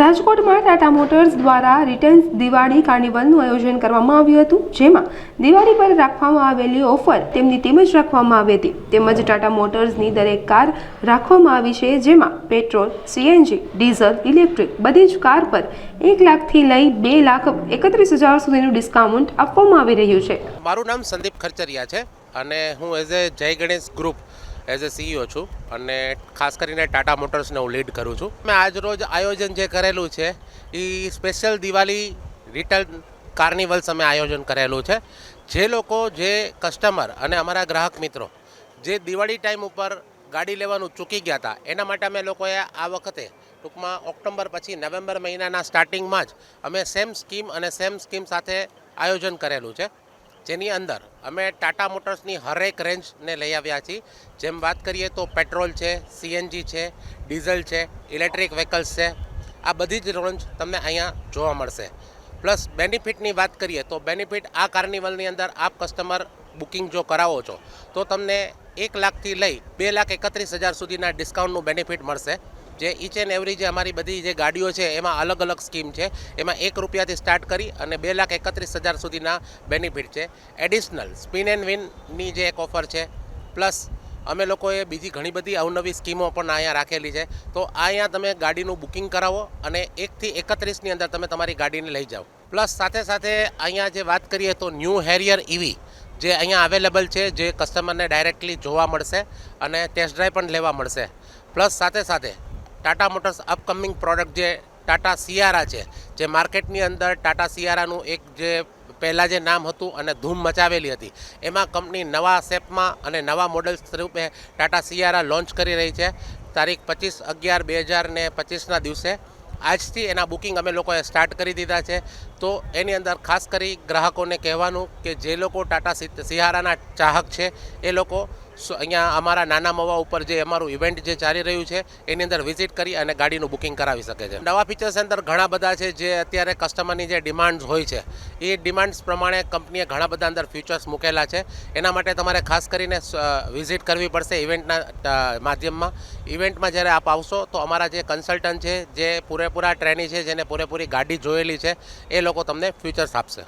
રાજકોટમાં Tata Motors દ્વારા રિટેન્સ દિવાળી કાર્નિવલનું આયોજન કરવામાં આવ્યું હતું, જેમાં દિવાળી પર રાખવામાં આવેલી ઓફર તેમની તેમજ રાખવામાં આવી હતી. તેમજ ટાટા મોટર્સની દરેક કાર રાખવામાં આવી છે, જેમાં પેટ્રોલ સીએનજી ડીઝલ, ઇલેક્ટ્રિક બધી જ કાર પર એક લાખથી લઈ બે લાખ એકત્રીસ હજાર સુધીનું ડિસ્કાઉન્ટ આપવામાં આવી રહ્યું છે. મારું નામ સંદીપ ખર્ચરિયા છે અને હું as a Jai Ganesh group as a CEO છું અને ખાસ કરીને ટાટા મોટર્સને હું લીડ કરું છું. મેં આજ રોજ આયોજન જે કરેલું છે, એ સ્પેશિયલ દિવાળી રિટેલ કાર્નિવલ્સ અમે આયોજન કરેલું છે. જે લોકો, જે કસ્ટમર અને અમારા ગ્રાહક મિત્રો જે દિવાળી ટાઈમ ઉપર ગાડી લેવાનું ચૂકી ગયા હતા, એના માટે અમે લોકોએ આ વખતે ટૂંકમાં ઓક્ટોબર પછી નવેમ્બર મહિનાના સ્ટાર્ટિંગમાં જ અમે સેમ સ્કીમ અને સેમ સ્કીમ સાથે આયોજન કરેલું છે. જેની અંદર અમે ટાટા મોટર્સની હરેક રેન્જને લઈ આવ્યા છીએ. જેમ વાત કરીએ તો પેટ્રોલ છે, સીએનજી છે, ડીઝલ છે, ઇલેક્ટ્રિક વ્હીકલ્સ છે. આ બધી જ રેન્જ તમને અહીંયા જોવા મળશે. પ્લસ બેનિફિટની વાત કરીએ તો બેનિફિટ આ કાર્નિવલની અંદર આપ કસ્ટમર બુકિંગ જો કરાવો છો, તો તમને એક લાખથી લઈ બે લાખ એકત્રીસ હજાર સુધીના ડિસ્કાઉન્ટનું બેનિફિટ મળશે. જે ઇચ એન્ડ એવરી જે અમારી બધી જે ગાડીઓ છે, એમાં અલગ અલગ સ્કીમ છે. એમાં એક રૂપિયાથી સ્ટાર્ટ કરી અને બે લાખ એકત્રીસ હજાર સુધીના બેનિફિટ છે. એડિશનલ સ્પિન એન્ડ વિનની જે એક ઓફર છે પ્લસ અમે લોકોએ બીજી ઘણી બધી અવનવી સ્કીમો પણ અહીંયા રાખેલી છે. તો અહીંયા તમે ગાડીનું બુકિંગ કરાવો અને એકથી એકત્રીસની અંદર તમે તમારી ગાડીને લઈ જાઓ. પ્લસ સાથે સાથે અહીંયા જે વાત કરીએ તો ન્યૂ હેરિયર ઇવી જે અહીંયા અવેલેબલ છે, જે કસ્ટમરને ડાયરેક્ટલી જોવા મળશે અને ટેસ્ટ ડ્રાઈવ પણ લેવા મળશે. પ્લસ સાથે સાથે ટાટા મોટર્સ અપકમિંગ પ્રોડક્ટ જે ટાટા સિયારા છે, જે માર્કેટની અંદર ટાટા સિયારાનું એક જે પહેલાં જે નામ હતું અને ધૂમ મચાવેલી હતી, એમાં કંપની નવા શેપમાં અને નવા મોડેલ સ્વરૂપે ટાટા સિયારા લોન્ચ કરી રહી છે. તારીખ પચીસ અગિયાર બે હજાર ને પચીસના દિવસે. આજથી એના બુકિંગ અમે લોકોએ સ્ટાર્ટ કરી દીધા છે. તો એની અંદર ખાસ કરી ગ્રાહકોને કહેવાનું કે જે લોકો ટાટા સિયારાના ચાહક છે, એ લોકો અહીંયા અમારા નાના મવા ઉપર જે અમારું ઇવેન્ટ જે ચાલી રહ્યું છે, એની અંદર વિઝિટ કરી અને ગાડીનું બુકિંગ કરાવી શકે છે. નવા ફીચર્સ અંદર ઘણા બધા છે જે અત્યારે કસ્ટમરની જે ડિમાન્ડ્સ હોય છે, એ ડિમાન્ડ્સ પ્રમાણે કંપનીએ ઘણા બધા અંદર ફીચર્સ મૂકેલા છે. એના માટે તમારે ખાસ કરીને વિઝિટ કરવી પડશે ઇવેન્ટના માધ્યમમાં. ઇવેન્ટમાં જ્યારે આપ આવશો, તો અમારા જે કન્સલ્ટન્ટ છે, જે પૂરેપૂરા ટ્રેની છે, જેને પૂરેપૂરી ગાડી જોયેલી છે, એ લોકો તમને ફીચર્સ આપશે.